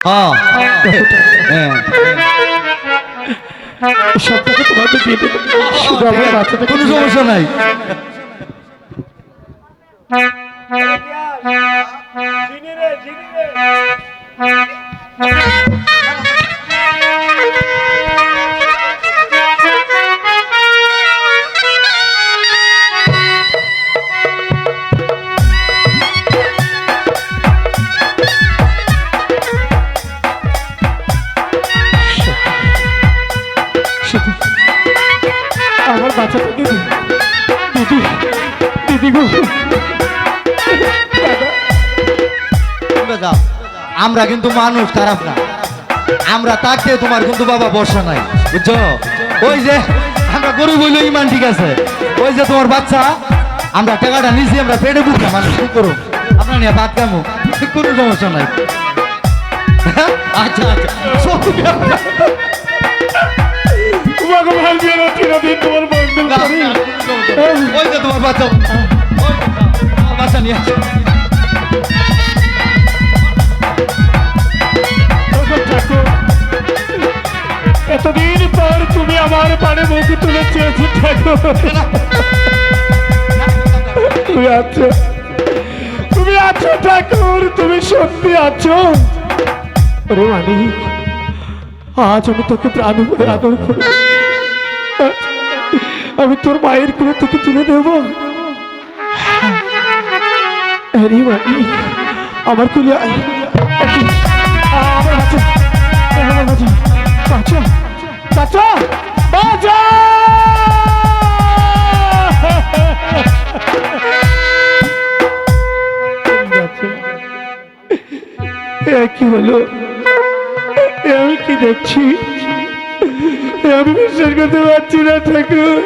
হ্যাঁ। হ্যাঁ। সব টাকা তোমাকে দিয়ে দেবো। কোনো সমস্যা নাই। আমরা কিন্তু মানুষ খারাপ না। আমরা থাকতে তোমার কিন্তু বাবা বর্ষা নাই বুঝছ? ওই যে আমরা গরু বইলে ইমান ঠিক আছে। ওই যে তোমার বাচ্চা আমরা টাকাটা নিছি আমরা পেটে বুঝলাম মানুষ কি করো আমরা নিয়ে ভাত খামো কোনো সমস্যা নাই। হ্যাঁ? আচ্ছা আচ্ছা। তোমার বাচ্চা বাচ্চা নিয়ে এতদিন পর তুমি আমার পানে মুখ তুলে চেয়েছো তুমি আছো। তুমি আছো ঠাকুর তুমি সত্যি আছো। ওরে মানিক আজ আমি তোকে প্রাণ ভরে আদর করি। আমি তোর মায়ের করে তোকে তুলে দেব। আরে মানিক আমার কুলে আয়। একটু, আ, আমার বাচ্চা আমার বাচ্চা বাচ্চা কি হলো? আমি কি দেখছি? আমি বিশ্বাস করতে পারছি না, ঠাকুর।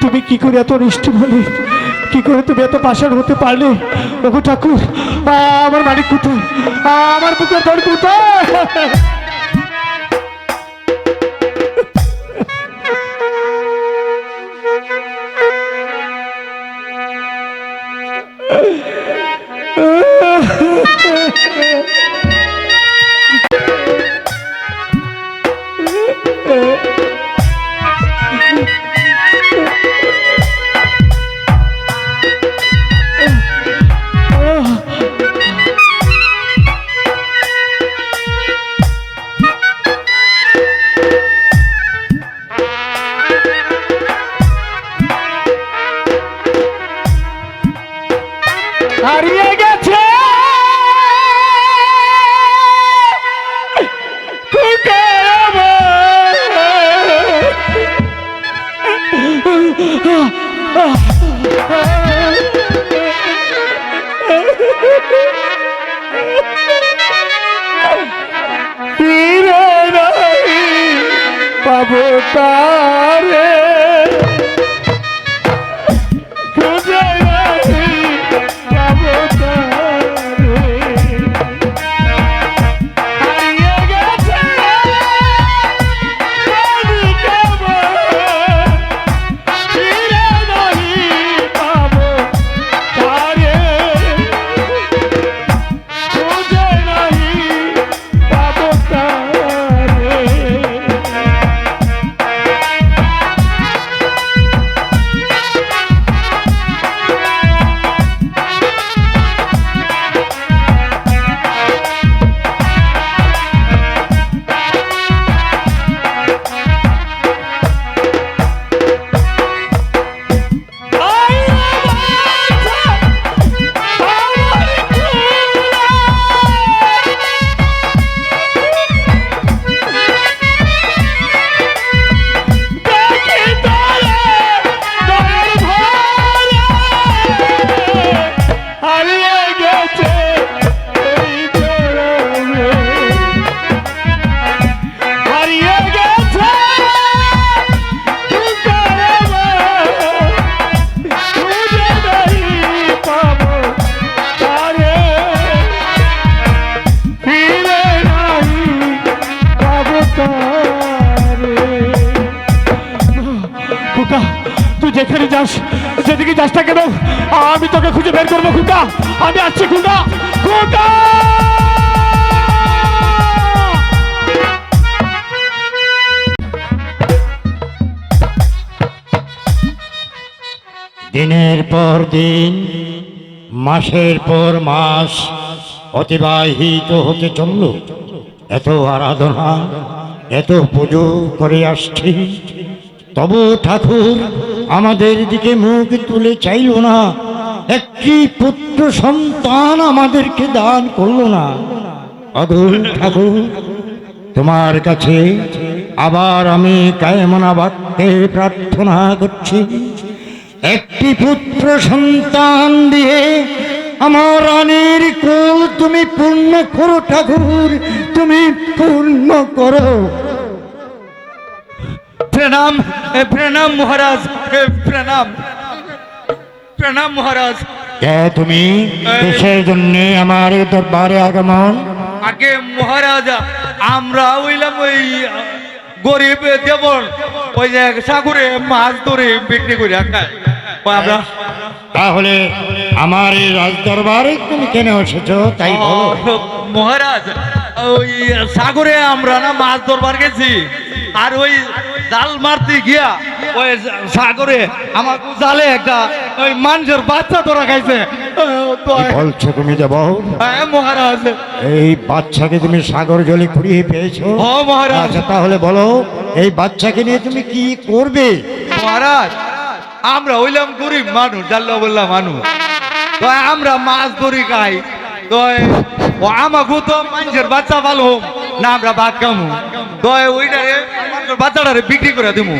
তুমি কি করে এত নিষ্ঠুর হলে? কি করে তুমি এত পাশার হতে পারলে? ওগো ঠাকুর আমার মালিক কোথায়? আমার বুকের ধর কোথায়? হারিয়ে গেছে পাবো তারে আমি তোকে খুঁজে বের করব, খুঁটা। আমি আসছি, খুঁটা। খুঁটা! দিনের পর দিন, মাসের পর মাস অতিবাহিত হতে চলল। এত আরাধনা, এত পুজো করে আসছি। তবু ঠাকুর আমাদের দিকে মুখ তুলে চাইল না। একটি পুত্র সন্তান আমাদেরকে দান করল না। অদূর ঠাকুর, তোমার কাছে আবার আমি কায়মনা বাক্যে প্রার্থনা করছি। একটি পুত্র সন্তান দিয়ে আমার রানীর কোল তুমি পূর্ণ করো ঠাকুর, তুমি পূর্ণ করো। প্রণাম প্রণাম মহারাজ প্রণাম। প্রণাম মহারাজ। কে তুমি? দেশের জন্য আমার দরবারে আগমন? আগে মহারাজ আমরা হইলাম ওই গরিব দেবর। ওই যে সাগরে মাছ ধরে বিক্রি করে খায়। আমরা তাহলে আমার এই রাজ দরবারে তুমি কেন এসেছ? তাই বলো। মহারাজ ওই সাগরে আমরা না মাছ ধরবার গেছি। আর ওই জাল মারতে গিয়া ওই সাগরে আমার জালে একটা ওই মানুষের বাচ্চা ধরা খাইছে। বলছো তুমি দেব হ্যাঁ মহারাজ। এই বাচ্চাকে তুমি সাগর জলে কুড়িয়ে পেয়েছ? ও মহারাজ। আচ্ছা তাহলে বলো এই বাচ্চাকে নিয়ে তুমি কি করবে? মহারাজ আমরা হইলাম গরিব মানুষ জাল্লা বললা মানুষ। তো আমরা মাছ ধরি খাই। তো আমাকে তো মানুষের বাচ্চা ভালো না আমরা বাদ খামু। তো ওইটারে বাচ্চাটারে বিক্রি করে দিমু।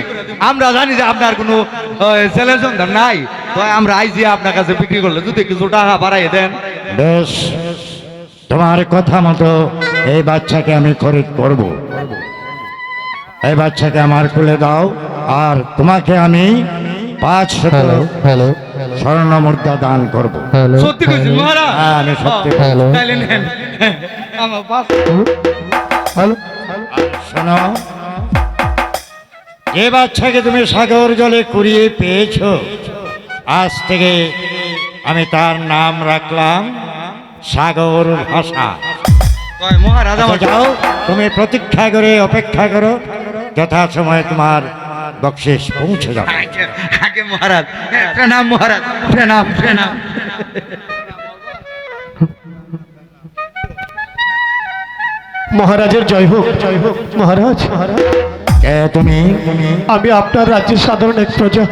আমরা জানি যে আপনার কোনো ছেলে সন্তান নাই। তো আমরা আইসি আপনার কাছে বিক্রি করলে। যদি কিছু টাকা বাড়াই দেন। বেশ তোমার কথা মতো এই বাচ্চাকে আমি খরিদ করব। এই বাচ্চাকে আমার খুলে দাও আর তোমাকে আমি পাঁচ শত হ্যালো স্বর্ণ মুদ্রা দান করব। হ্যালো সত্যি কইছি মহারাজ। হ্যাঁ, আমি সত্যি শোনো। যে বাচ্চাকে তুমি সাগর জলে কুড়িয়ে পেয়েছ। আজ থেকে আমি তার নাম রাখলাম সাগর ভাষা। মহারাজ আচ্ছা, যাও তুমি প্রতীক্ষা করে অপেক্ষা করো। যথা সময় তোমার বকশিস পৌঁছে যাবে আগে মহারাজ প্রণাম মহারাজ প্রণাম প্রণাম। মহারাজের জয় হোক। জয় হোক মহারাজ তুমি? আমি আপনার রাজ্যের সাধারণ এক প্রজা।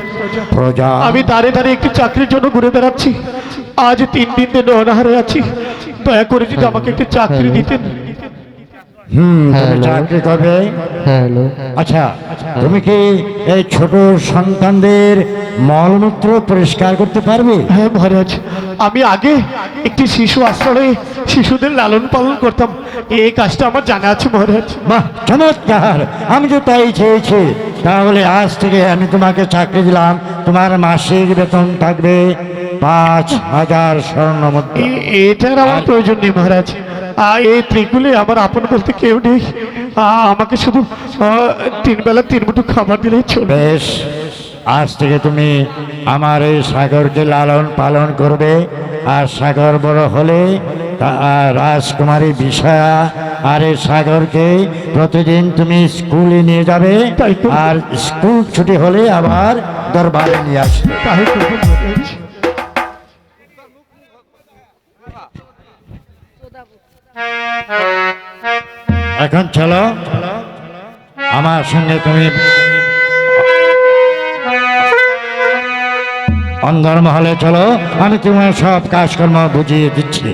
প্রজা। আমি দাঁড়িয়ে দাঁড়িয়ে একটি চাকরির জন্য ঘুরে বেড়াচ্ছি। আজ তিন দিন দিনে অনাহারে আছি। দয়া করে যদি আমাকে একটি চাকরি দিতেন। হুম তুমি চাকরি হ্যালো আচ্ছা তুমি কি এই ছোট সন্তানদের মলমূত্র পরিষ্কার করতে পারবে? হ্যাঁ মহারাজ। আমি আগে একটি শিশু আশ্রয়ে শিশুদের লালন পালন করতাম। এই কাজটা আমার জানা আছে মহারাজ। বাহ চমৎকার। আমি তো তাই চেয়েছি। তাহলে আজ থেকে আমি তোমাকে চাকরি দিলাম। তোমার মাসিক বেতন থাকবে পাঁচ হাজার স্বর্ণ মুদ্রা। এটার আমার প্রয়োজন নেই মহারাজ। এই ত্রিকুলে আমার আপন বলতে কেউ নেই। আমাকে শুধু তিন বেলা তিন মুঠো খাবার দিলেই বেশ আজ থেকে তুমি আমার এই সাগরকে লালন পালন করবে আর সাগর বড় হলে আর রাজকুমারী বিষয়া আর এই সাগরকে প্রতিদিন তুমি স্কুলে নিয়ে যাবে আর স্কুল ছুটি হলে আবার দরবারে নিয়ে আসবে। এখন চলো। আমার সঙ্গে তুমি অন্দর মহলে চলো। আমি তোমার সব কাজকর্ম বুঝিয়ে দিচ্ছি।